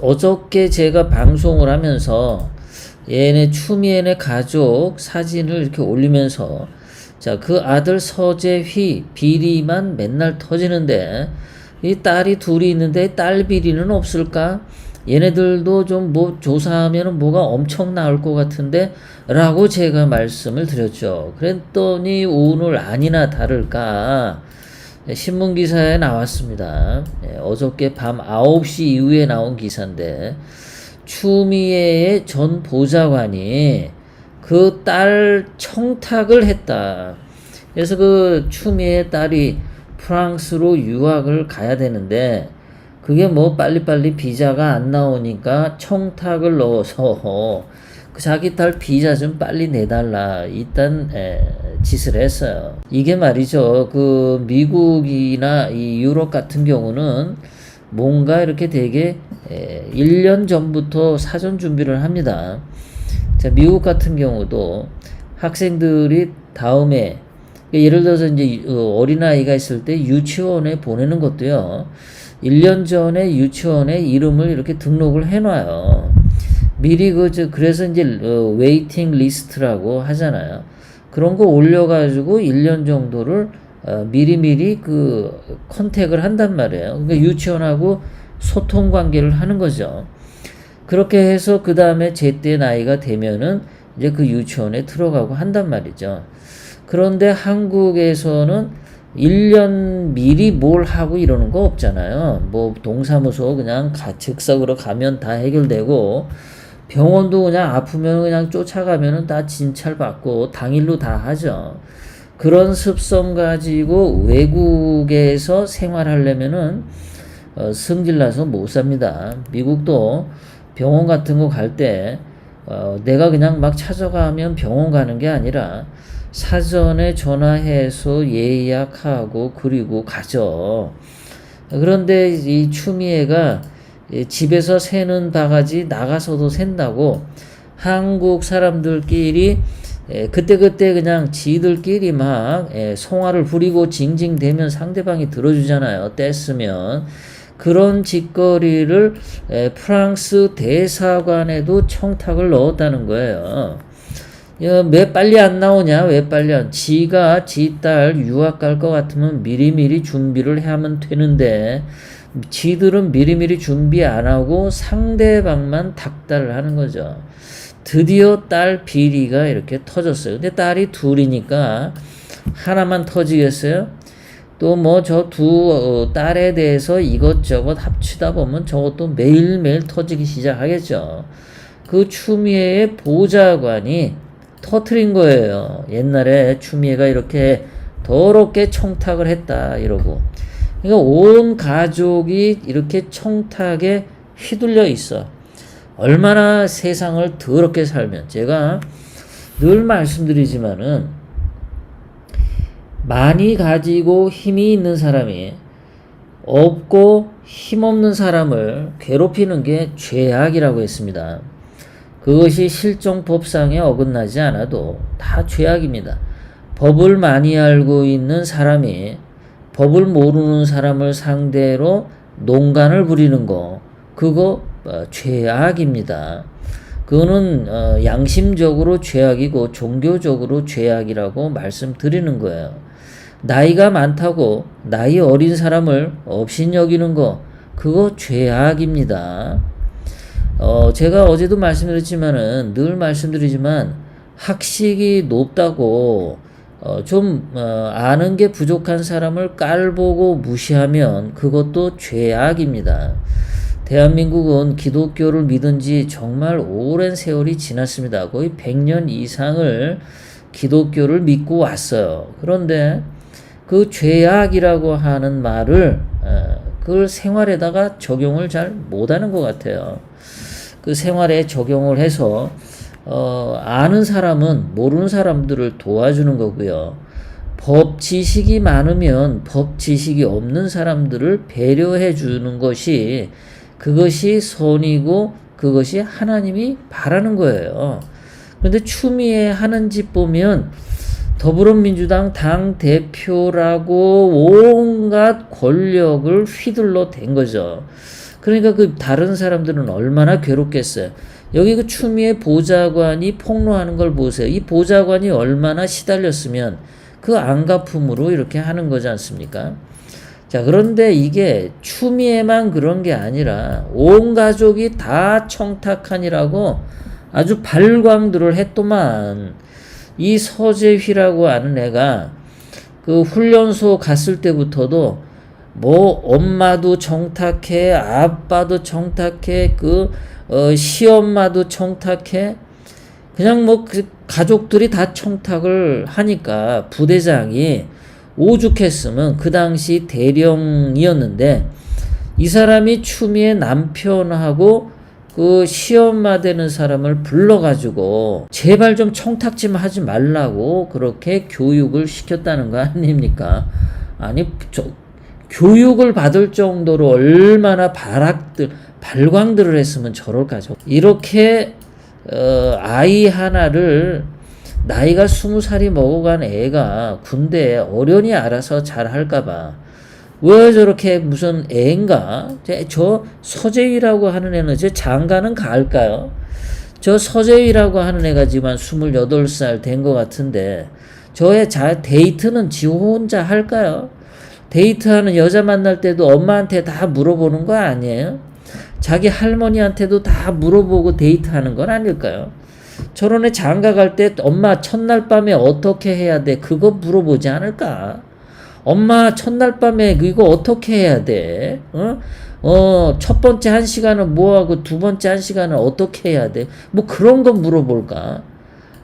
어저께 제가 방송을 하면서 얘네 추미애네 가족 사진을 이렇게 올리면서 자, 그 아들 서재휘 비리만 맨날 터지는데 이 딸이 둘이 있는데 딸 비리는 없을까? 얘네들도 좀 뭐 조사하면 뭐가 엄청 나올 것 같은데 라고 제가 말씀을 드렸죠. 그랬더니 오늘 아니나 다를까 신문 기사에 나왔습니다. 예, 어저께 밤 9시 이후에 나온 기사인데 추미애의 전 보좌관이 그 딸 청탁을 했다. 그래서 그 추미애 딸이 프랑스로 유학을 가야 되는데 그게 뭐 빨리빨리 비자가 안 나오니까 청탁을 넣어서 그 자기 딸 비자 좀 빨리 내달라 일단 에, 짓을 했어요. 이게 말이죠. 그 미국이나 이 유럽 같은 경우는 뭔가 이렇게 되게 에, 1년 전부터 사전 준비를 합니다. 자, 미국 같은 경우도 학생들이 다음에 예를 들어서 이제 어린아이가 있을 때 유치원에 보내는 것도요. 1년 전에 유치원에 이름을 이렇게 등록을 해놔요. 미리 그, 저, 그래서 이제, 어, 웨이팅 리스트라고 하잖아요. 그런 거 올려가지고 1년 정도를, 어, 미리미리 그, 컨택을 한단 말이에요. 그러니까 유치원하고 소통 관계를 하는 거죠. 그렇게 해서 그 다음에 제때 나이가 되면은 이제 그 유치원에 들어가고 한단 말이죠. 그런데 한국에서는 1년 미리 뭘 하고 이러는 거 없잖아요. 뭐 동사무소 그냥 가, 즉석으로 가면 다 해결되고 병원도 그냥 아프면 그냥 쫓아가면은 다 진찰 받고 당일로 다 하죠. 그런 습성 가지고 외국에서 생활하려면은 어, 승질나서 못 삽니다. 미국도 병원 같은 거 갈 때 어, 내가 그냥 막 찾아가면 병원 가는 게 아니라 사전에 전화해서 예약하고 그리고 가죠. 그런데 이 추미애가 집에서 새는 바가지 나가서도 샌다고 한국 사람들끼리 그때그때 그냥 지들끼리 막 송화를 부리고 징징대면 상대방이 들어주잖아요. 뗐으면. 그런 짓거리를 프랑스 대사관에도 청탁을 넣었다는 거예요. 왜 빨리 안 나오냐? 왜 빨리 안? 지가 지 딸 유학 갈 것 같으면 미리미리 준비를 하면 되는데 지들은 미리미리 준비 안 하고 상대방만 닥달을 하는 거죠. 드디어 딸 비리가 이렇게 터졌어요. 근데 딸이 둘이니까 하나만 터지겠어요? 또 뭐 저두 딸에 대해서 이것저것 합치다 보면 저것도 매일매일 터지기 시작하겠죠. 그 추미애의 보좌관이 터트린 거예요. 옛날에 추미애가 이렇게 더럽게 청탁을 했다 이러고. 그러니까 온 가족이 이렇게 청탁에 휘둘려 있어. 얼마나 세상을 더럽게 살면 제가 늘 말씀드리지만은 많이 가지고 힘이 있는 사람이 없고 힘없는 사람을 괴롭히는 게 죄악이라고 했습니다. 그것이 실정법상에 어긋나지 않아도 다 죄악입니다. 법을 많이 알고 있는 사람이 법을 모르는 사람을 상대로 농간을 부리는 거, 그거 어, 죄악입니다. 그거는 어, 양심적으로 죄악이고 종교적으로 죄악이라고 말씀드리는 거예요. 나이가 많다고 나이 어린 사람을 업신여기는 거, 그거 죄악입니다. 어, 제가 어제도 말씀드렸지만은 늘 말씀드리지만 학식이 높다고 어, 좀 어, 아는 게 부족한 사람을 깔보고 무시하면 그것도 죄악입니다. 대한민국은 기독교를 믿은 지 정말 오랜 세월이 지났습니다. 거의 100년 이상을 기독교를 믿고 왔어요. 그런데 그 죄악이라고 하는 말을 어, 그걸 생활에다가 적용을 잘 못하는 것 같아요. 그 생활에 적용을 해서 어, 아는 사람은 모르는 사람들을 도와주는 거고요. 법 지식이 많으면 법 지식이 없는 사람들을 배려해 주는 것이 그것이 선이고 그것이 하나님이 바라는 거예요. 그런데 추미애 하는 짓 보면 더불어민주당 당 대표라고 온갖 권력을 휘둘러 댄 거죠. 그러니까 그 다른 사람들은 얼마나 괴롭겠어요. 여기 그 추미애 보좌관이 폭로하는 걸 보세요. 이 보좌관이 얼마나 시달렸으면 그 안갚음으로 이렇게 하는 거지 않습니까? 자, 그런데 이게 추미애만 그런 게 아니라 온 가족이 다 청탁하니라고 아주 발광들을 했더만 이 서재휘라고 하는 애가 그 훈련소 갔을 때부터도 뭐 엄마도 청탁해 아빠도 청탁해 그 어, 시엄마도 청탁해 그냥 뭐 그 가족들이 다 청탁을 하니까 부대장이 오죽했으면 그 당시 대령이었는데 이 사람이 추미애 남편하고 그 시엄마 되는 사람을 불러가지고 제발 좀 청탁 좀 하지 말라고 그렇게 교육을 시켰다는 거 아닙니까? 아니 저 교육을 받을 정도로 얼마나 발악들 발광들을 했으면 저럴까죠. 이렇게 어, 아이 하나를 나이가 스무 살이 먹어간 애가 군대에 어련히 알아서 잘 할까봐 왜 저렇게 무슨 애인가? 저- 저 서재위라고 하는 애는 저 장가는 갈까요? 저 서재위라고 하는 애가 한 28살 된 것 같은데 저의 자 데이트는 지 혼자 할까요? 데이트하는 여자 만날 때도 엄마한테 다 물어보는 거 아니에요? 자기 할머니한테도 다 물어보고 데이트하는 건 아닐까요? 저런 애 장가 갈 때 엄마 첫날 밤에 어떻게 해야 돼? 그거 물어보지 않을까? 엄마 첫날 밤에 이거 어떻게 해야 돼? 어? 어, 첫 번째 한 시간은 뭐하고 두 번째 한 시간은 어떻게 해야 돼? 뭐 그런 거 물어볼까?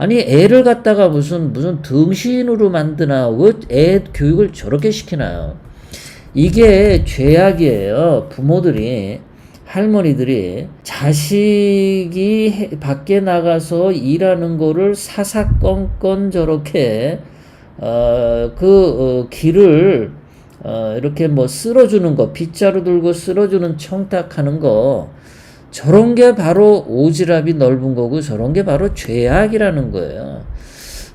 아니, 애를 갖다가 무슨, 무슨 등신으로 만드나, 왜애 교육을 저렇게 시키나요? 이게 죄악이에요. 부모들이, 할머니들이 자식이 해- 밖에 나가서 일하는 거를 사사건건 저렇게 어, 그 어, 길을 어, 이렇게 뭐 쓸어주는 거, 빗자루 들고 쓸어주는 청탁하는 거 저런 게 바로 오지랖이 넓은 거고 저런 게 바로 죄악이라는 거예요.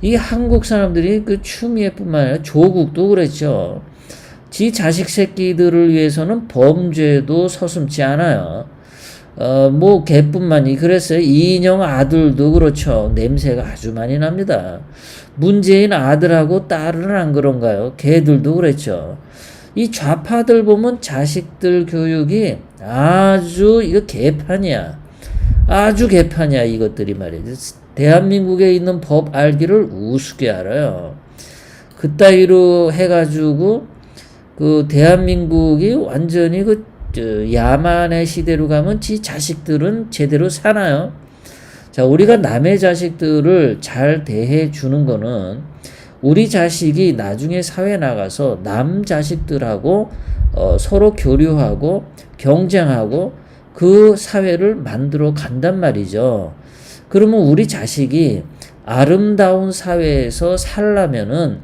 이 한국 사람들이 그 추미애뿐만 아니라 조국도 그랬죠. 지 자식 새끼들을 위해서는 범죄도 서슴지 않아요. 어, 뭐, 개뿐만이 그랬어요. 이인영 아들도 그렇죠. 냄새가 아주 많이 납니다. 문재인 아들하고 딸은 안 그런가요? 걔들도 그랬죠. 이 좌파들 보면 자식들 교육이 아주, 이거 개판이야. 아주 개판이야, 이것들이 말이야. 대한민국에 있는 법 알기를 우습게 알아요. 그따위로 해가지고, 그 대한민국이 완전히 그 저, 야만의 시대로 가면 지 자식들은 제대로 사나요? 자, 우리가 남의 자식들을 잘 대해 주는 거는 우리 자식이 나중에 사회 나가서 남 자식들하고 어, 서로 교류하고 경쟁하고 그 사회를 만들어 간단 말이죠. 그러면 우리 자식이 아름다운 사회에서 살려면은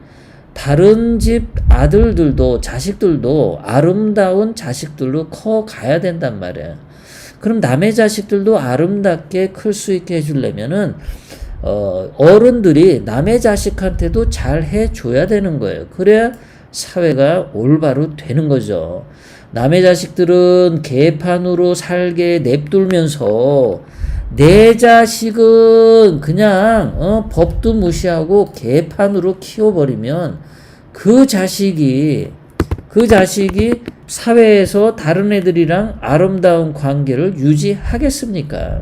다른 집 아들들도 자식들도 아름다운 자식들로 커 가야 된단 말이야. 그럼 남의 자식들도 아름답게 클 수 있게 해주려면은 어, 어른들이 남의 자식한테도 잘 해줘야 되는 거예요. 그래야 사회가 올바로 되는 거죠. 남의 자식들은 개판으로 살게 냅두면서 내 자식은 그냥 어, 법도 무시하고 개판으로 키워버리면 그 자식이 그 자식이 사회에서 다른 애들이랑 아름다운 관계를 유지하겠습니까?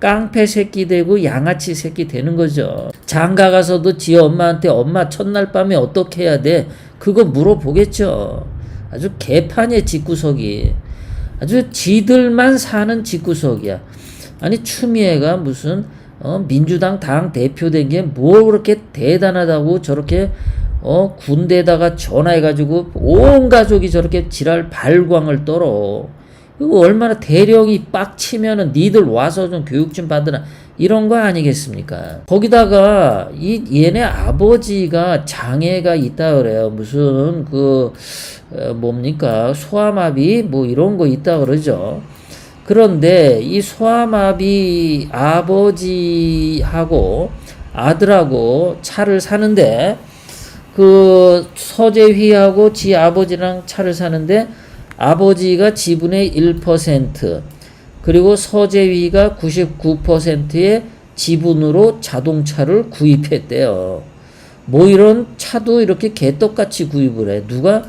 깡패 새끼 되고 양아치 새끼 되는 거죠. 장가 가서도 지 엄마한테 엄마 첫날 밤에 어떻게 해야 돼? 그거 물어보겠죠. 아주 개판의 집구석이. 아주 지들만 사는 집구석이야. 아니 추미애가 무슨 어, 민주당 당 대표 된 게 뭐 그렇게 대단하다고 저렇게 어, 군대에다가 전화해가지고 온 가족이 저렇게 지랄 발광을 떨어. 이거 얼마나 대령이 빡치면은 니들 와서 좀 교육 좀 받으라. 이런 거 아니겠습니까? 거기다가 이 얘네 아버지가 장애가 있다 그래요. 무슨 그 어, 뭡니까 소아마비 뭐 이런 거 있다 그러죠. 그런데 이 소아마비 아버지하고 아들하고 차를 사는데 그 서재휘하고 지 아버지랑 차를 사는데 아버지가 지분의 1% 그리고 서재위가 99%의 지분으로 자동차를 구입했대요. 뭐 이런 차도 이렇게 개떡같이 구입을 해. 누가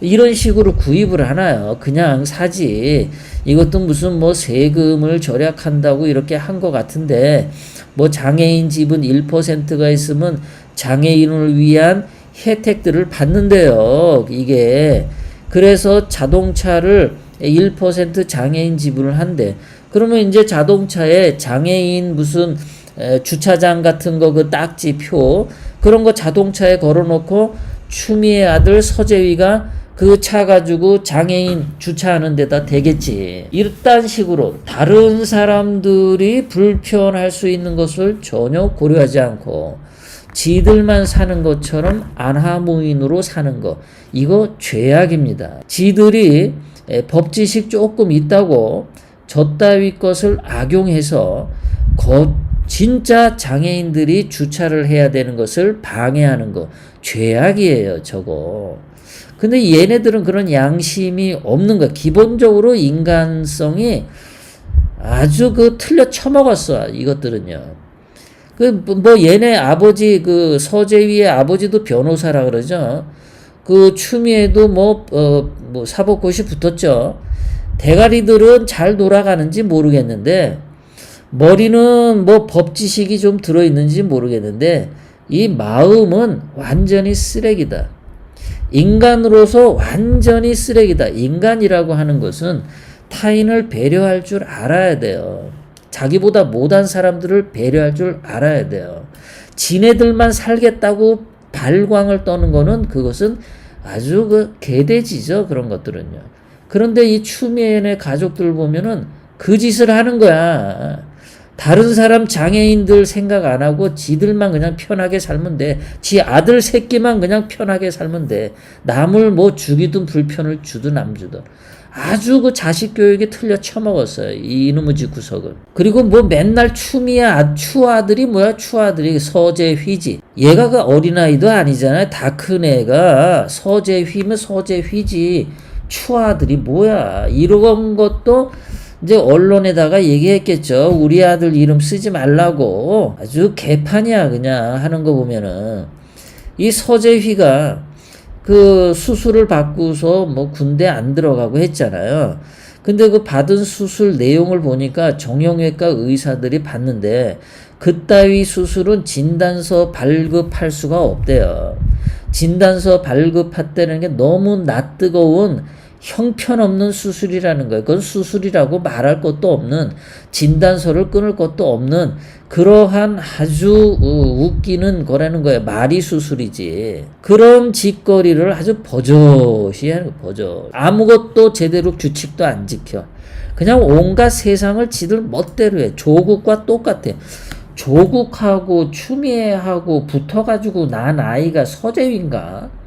이런 식으로 구입을 하나요? 그냥 사지. 이것도 무슨 뭐 세금을 절약한다고 이렇게 한 것 같은데, 뭐 장애인 지분 1%가 있으면 장애인을 위한 혜택들을 받는데요. 이게. 그래서 자동차를 1% 장애인 지분을 한대. 그러면 이제 자동차에 장애인 무슨 에, 주차장 같은 거 그 딱지 표 그런 거 자동차에 걸어놓고 추미애 아들 서재위가 그 차 가지고 장애인 주차하는 데다 대겠지. 이딴 식으로 다른 사람들이 불편할 수 있는 것을 전혀 고려하지 않고 지들만 사는 것처럼 안하무인으로 사는 거. 이거 죄악입니다. 지들이 에, 법지식 조금 있다고 저 따위 것을 악용해서 거, 진짜 장애인들이 주차를 해야 되는 것을 방해하는 거. 죄악이에요 저거. 근데 얘네들은 그런 양심이 없는 거야. 기본적으로 인간성이 아주 그 틀려 쳐먹었어 이것들은요 그 뭐 얘네 아버지 그 서재위의 아버지도 변호사라 그러죠 그 추미애도 뭐어 뭐 사법고시 붙었죠 대가리들은 잘 돌아가는지 모르겠는데 머리는 뭐 법 지식이 좀 들어 있는지 모르겠는데 이 마음은 완전히 쓰레기다. 인간으로서 완전히 쓰레기다. 인간이라고 하는 것은 타인을 배려할 줄 알아야 돼요. 자기보다 못한 사람들을 배려할 줄 알아야 돼요. 지네들만 살겠다고 발광을 떠는 거는 그것은 아주 그 개돼지죠. 그런 것들은요. 그런데 이 추미애의 가족들 보면은 그 짓을 하는 거야. 다른 사람 장애인들 생각 안 하고 지들만 그냥 편하게 살면 돼. 지 아들 새끼만 그냥 편하게 살면 돼. 남을 뭐 죽이든 불편을 주든 안 주든. 아주 그 자식 교육에 틀려 쳐먹었어요. 이 이놈의 집 구석은. 그리고 뭐 맨날 추미야, 추아들이 뭐야? 추아들이 서재 휘지. 얘가 그 어린아이도 아니잖아요. 다 큰 애가 서재 휘면 서재 휘지. 추아들이 뭐야? 이런 것도 이제 언론에다가 얘기했겠죠. 우리 아들 이름 쓰지 말라고. 아주 개판이야, 그냥 하는 거 보면은. 이 서재휘가 그 수술을 받고서 뭐 군대 안 들어가고 했잖아요. 근데 그 받은 수술 내용을 보니까 정형외과 의사들이 봤는데 그따위 수술은 진단서 발급할 수가 없대요. 진단서 발급했다는 게 너무 낯뜨거운 형편없는 수술이라는 거예요. 그건 수술이라고 말할 것도 없는 진단서를 끊을 것도 없는 그러한 아주 웃기는 거라는 거예요. 말이 수술이지. 그런 짓거리를 아주 버젓이 하는 거 버젓. 아무것도 제대로 규칙도 안 지켜. 그냥 온갖 세상을 지들 멋대로 해. 조국과 똑같아. 조국하고 추미애하고 붙어가지고 난 아이가 서재위인가?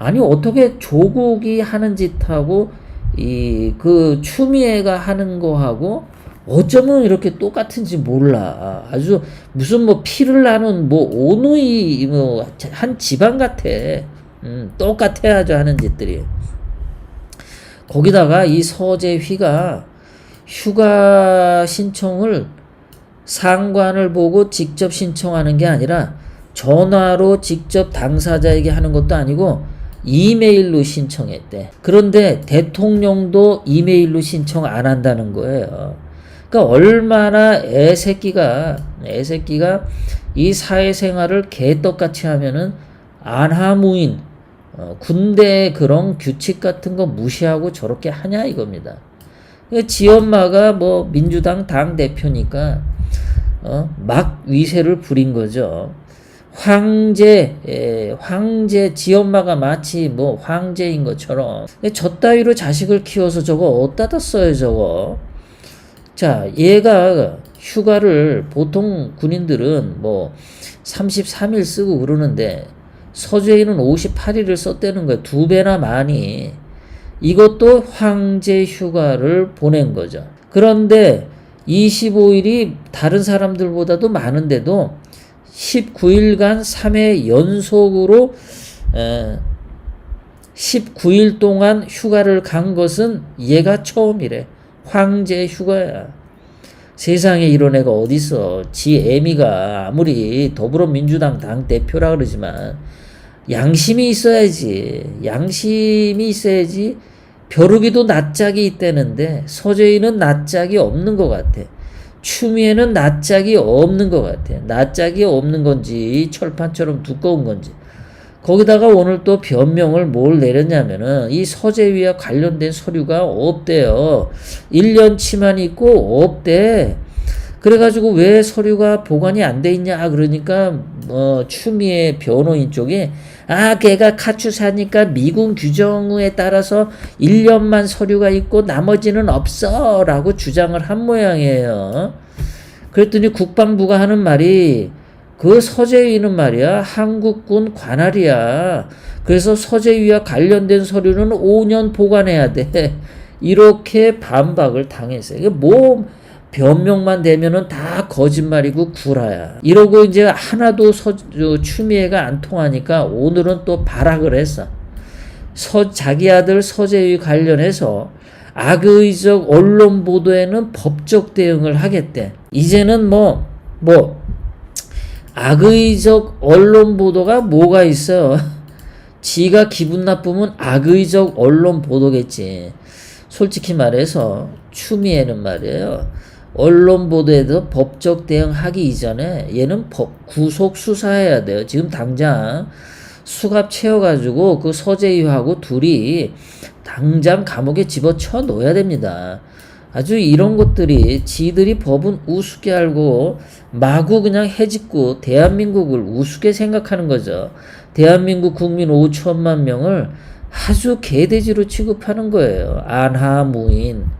아니 어떻게 조국이 하는 짓하고 이 그 추미애가 하는 거하고 어쩌면 이렇게 똑같은지 몰라. 아주 무슨 뭐 피를 나는 뭐 오누이 뭐 한 집안 같아. 음, 똑같아야죠 하는 짓들이. 거기다가 이 서재휘가 휴가 신청을 상관을 보고 직접 신청하는 게 아니라 전화로 직접 당사자에게 하는 것도 아니고 이메일로 신청했대. 그런데 대통령도 이메일로 신청 안 한다는 거예요. 그러니까 얼마나 애새끼가 애새끼가 이 사회생활을 개떡같이 하면은 안하무인 어, 군대 그런 규칙 같은 거 무시하고 저렇게 하냐 이겁니다. 그러니까 지 엄마가 뭐 민주당 당 대표니까 어, 막 위세를 부린 거죠. 황제, 에, 황제, 지 엄마가 마치 뭐 황제인 것처럼. 저 따위로 자식을 키워서 저거 어디다 써요, 저거. 자, 얘가 휴가를 보통 군인들은 뭐 33일 쓰고 그러는데 서재인은 58일을 썼다는 거야. 두 배나 많이. 이것도 황제 휴가를 보낸 거죠. 그런데 25일이 다른 사람들보다도 많은데도 19일간 3회 연속으로 에, 19일 동안 휴가를 간 것은 얘가 처음이래. 황제 휴가야. 세상에 이런 애가 어딨어. 지 애미가 아무리 더불어민주당 당 대표라 그러지만 양심이 있어야지. 양심이 있어야지. 벼룩이도 낯짝이 있다는데 서재인은 낯짝이 없는 것 같아. 추미애는 낯짝이 없는 것 같아. 낯짝이 없는 건지 철판처럼 두꺼운 건지. 거기다가 오늘 또 변명을 뭘 내렸냐면은 이 서재위와 관련된 서류가 없대요. 1년치만 있고 없대. 그래가지고 왜 서류가 보관이 안 돼 있냐 그러니까 어 추미애 변호인 쪽에 아 걔가 카투사니까 미군 규정에 따라서 1년만 서류가 있고 나머지는 없어 라고 주장을 한 모양이에요. 그랬더니 국방부가 하는 말이 그 서재위는 말이야 한국군 관할이야. 그래서 서재위와 관련된 서류는 5년 보관해야 돼. 이렇게 반박을 당했어요. 이게 뭐 변명만 되면은 다 거짓말이고 구라야. 이러고 이제 하나도 서, 저, 추미애가 안 통하니까 오늘은 또 발악을 했어. 서, 자기 아들 서재위 관련해서 악의적 언론 보도에는 법적 대응을 하겠대. 이제는 뭐, 뭐, 악의적 언론 보도가 뭐가 있어요? 지가 기분 나쁘면 악의적 언론 보도겠지. 솔직히 말해서 추미애는 말이에요. 언론 보도에도 법적 대응하기 이전에 얘는 법 구속 수사해야 돼요. 지금 당장 수갑 채워가지고 그 서재희하고 둘이 당장 감옥에 집어쳐 넣어야 됩니다. 아주 이런 것들이 지들이 법은 우습게 알고 마구 그냥 해짓고 대한민국을 우습게 생각하는 거죠. 대한민국 국민 5천만 명을 아주 개돼지로 취급하는 거예요. 안하무인.